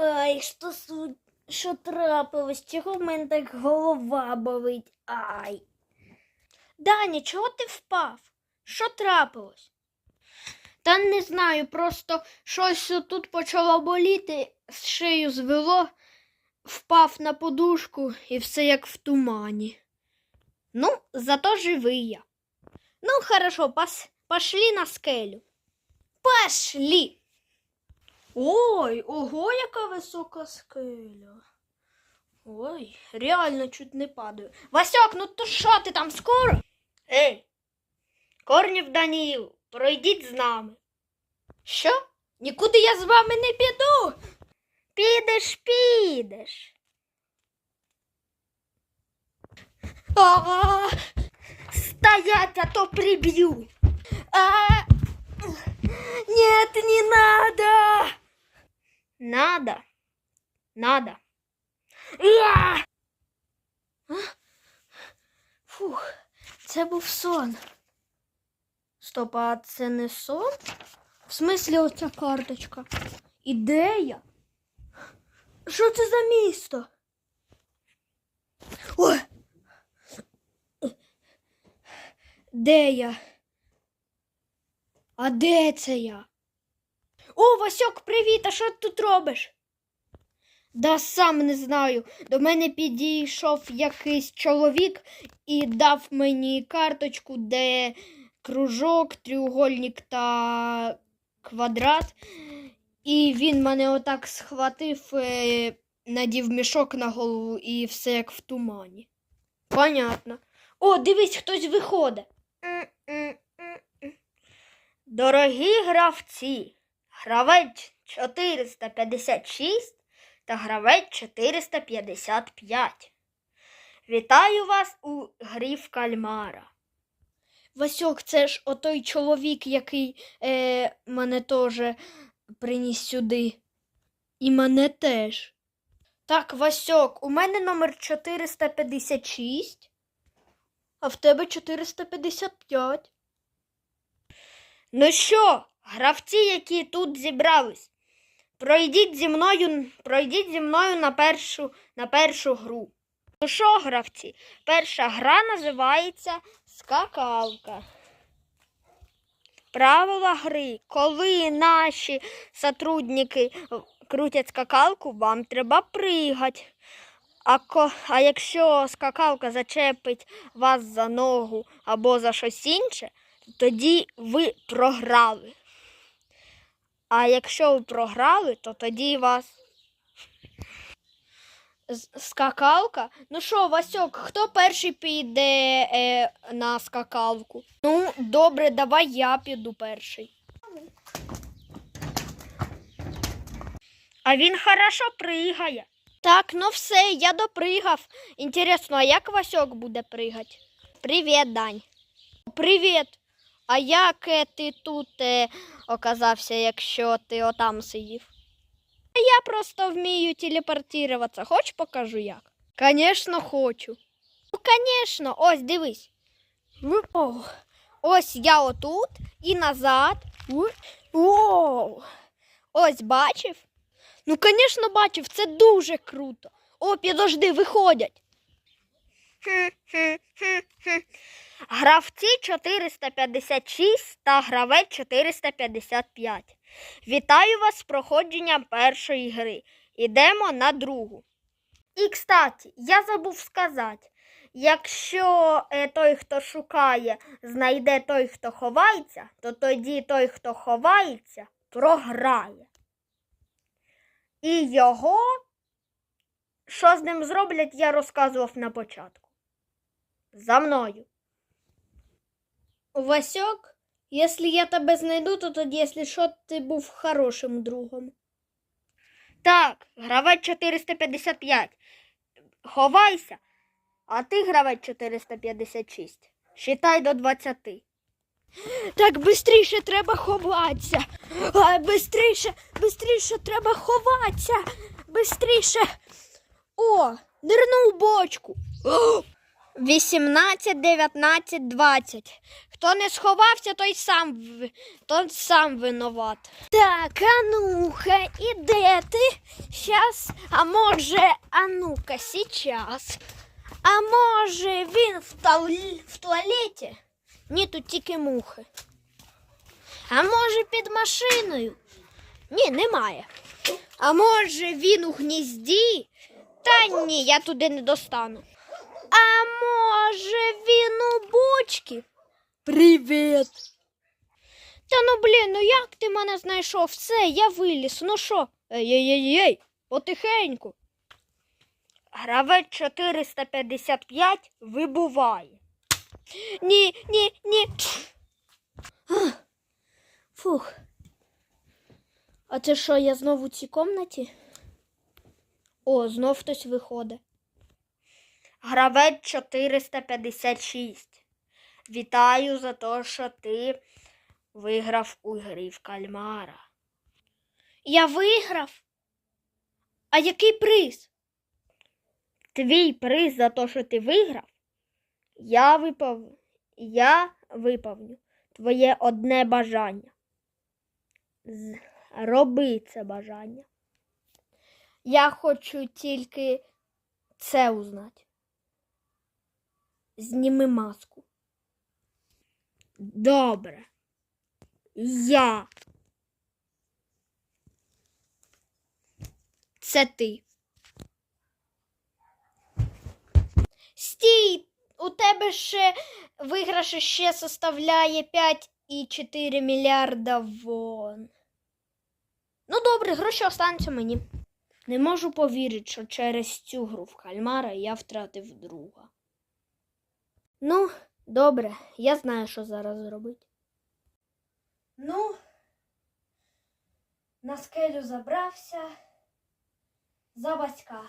Ай, що? Що трапилось? Чого в мене так голова болить? Ай. Даня, чого ти впав? Що трапилось? Та не знаю, просто щось тут почало боліти, з шию звело, впав на подушку і все як в тумані. Ну, зато живий я. Ну, хорошо, пос... пошли на скелю. Пошли. Ой, ого, яка висока скеля. Ой, реально чуть не падаю. Васьок, ну то що ти там скоро? Ей, Корнів Даніїл, пройдіть з нами. Що? Нікуди я з вами не піду. Підеш, підеш. А, стоять, а то приб'ю. А, нет, не надо. Надо. Надо. А? Фух, це був сон. Стоп, а це не сон? В смислі оця карточка? Ідея? Що це за місто? Ой! Де я? А де це я? О, Васьок, привіт! А що ти тут робиш? Да сам не знаю. До мене підійшов якийсь чоловік і дав мені карточку, де кружок, тріугольник та квадрат. І він мене отак схватив, е, надів мішок на голову і все як в тумані. Понятно. О, дивись, хтось виходить. Дорогі гравці, гравець 456 та гравець 455. Вітаю вас у грі в кальмара. Васьок, це ж отой чоловік, який е, мене теж приніс сюди. І мене теж. Так, Васьок, у мене номер 456, а в тебе 455. Ну що, гравці, які тут зібрались, пройдіть зі мною, пройдіть зі мною на першу, на першу гру. Ну що, гравці, перша гра називається скакалка. Правила гри. Коли наші сотрудники крутять скакалку, вам треба пригати. А, ко, а якщо скакалка зачепить вас за ногу або за щось інше, тоді ви програли. А якщо ви програли, то тоді вас. Скакалка? Ну що, Васьок, хто перший піде е, на скакалку? Ну, добре, давай я піду перший. А він хорошо пригає. Так, ну все, я допригав. Інтересно, а як Васьок буде пригати? Привіт, Дань. Привіт. А як ти тут е, оказався, якщо ти отам сидів? Я просто вмію телепортуватися. Хоч покажу як? Конечно, хочу. Ну, конечно, ось дивись. Ви- ось я отут і назад. О, ось бачив? Ну, звісно, бачив, це дуже круто. О, підожди, виходять. Гравці 456 та гравець 455. Вітаю вас з проходженням першої гри. Ідемо на другу. І, кстати, я забув сказати, якщо е, той, хто шукає, знайде той, хто ховається, то тоді той, хто ховається, програє. І його, що з ним зроблять, я розказував на початку. За мною. Васьок, якщо я тебе знайду, то тоді, якщо що, ти був хорошим другом. Так, гравець 455. Ховайся, а ти гравець 456. Считай до 20. Так швидше треба ховатися. А, бистріше, бистріше треба ховатися. Бистріше. О, нирнув бочку. О! 18, 19, 20. Хто не сховався, той сам, той сам винуват. Так, Ануха, і де ти? сейчас, а може, а ну-ка, сейчас. А може він в, туал- в туалеті? Ні, тут тільки мухи. А може під машиною? Ні, немає. А може він у гнізді? Та ні, я туди не достану. А він у бочці? Привіт. Та ну блін, ну як ти мене знайшов? Все, я виліз. Ну що? Ей-ей-ей, потихеньку. Гравець 455 вибуває. Ні, ні, ні. Фух. А це що, я знову у цій комнаті? О, знов хтось виходить. Гравець 456. Вітаю за те, що ти виграв у грі в кальмара. Я виграв? А який приз? Твій приз за те, що ти виграв, я випав... я виповню твоє одне бажання. Роби це бажання. Я хочу тільки це узнати. Зніми маску. Добре. Я. Це ти. Стій! У тебе ще виграш ще составляє 5,4 мільярда вон. Ну добре, гроші остануться мені. Не можу повірити, що через цю гру в кальмара я втратив друга. Ну, добре, я знаю, що зараз зробити. Ну, на скелю забрався за батька.